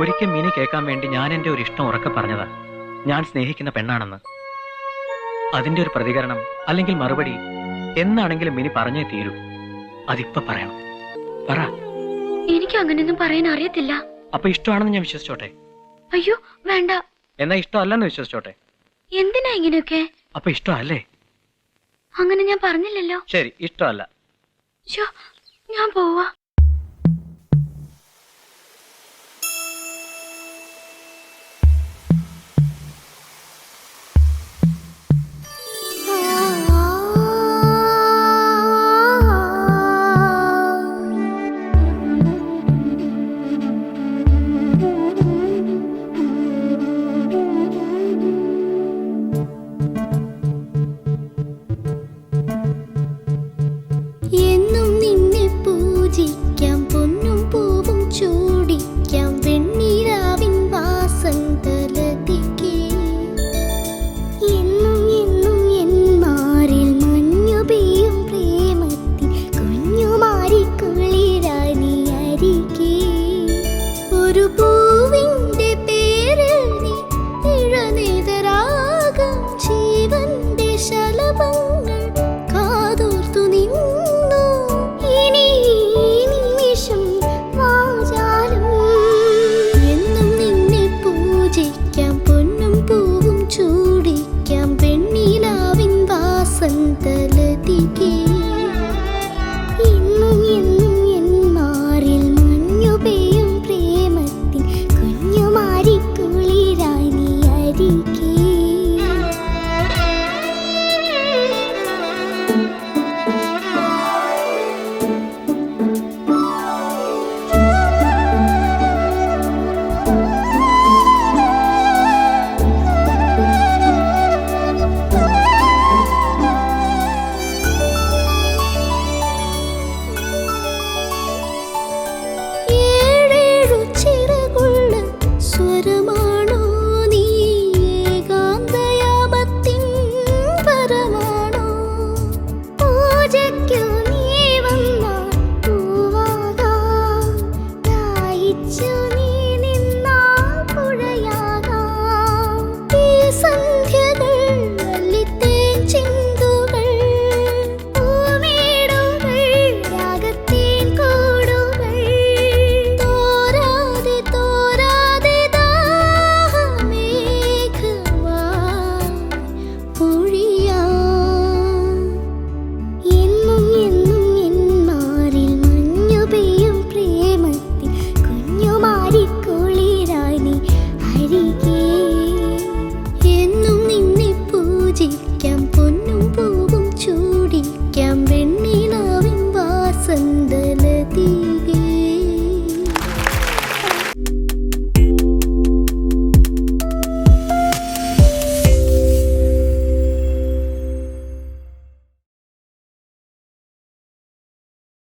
ഒരിക്കൽ മിനി കേൾക്കാൻ വേണ്ടി ഞാൻ എന്റെ ഒരു ഇഷ്ടം ഉറക്കെ പറഞ്ഞതാ. ഞാൻ സ്നേഹിക്കുന്ന പെണ്ണാണെന്ന്. അതിന്റെ ഒരു പ്രതികരണം അല്ലെങ്കിൽ മറുപടി എന്നാണെങ്കിലും മിനി പറഞ്ഞേ തീരൂ. അതിപ്പോ പറയണം. പറ. എനിക്ക് അങ്ങനെയൊന്നും പറയാൻ അറിയത്തില്ല. അപ്പൊ ഇഷ്ടമാണെന്ന് ഞാൻ വിശ്വസിച്ചോട്ടെ? അയ്യോ വേണ്ട. എന്നാ ഇഷ്ടമല്ലെന്ന് വിശ്വസിച്ചോട്ടെ? എന്തിനാ ഇങ്ങനെയൊക്കെ? അപ്പൊ ഇഷ്ടമല്ലേ? അങ്ങനെ ഞാൻ പറഞ്ഞില്ലല്ലോ. ശരി ഇഷ്ടമല്ല. ഞാൻ പോവാ.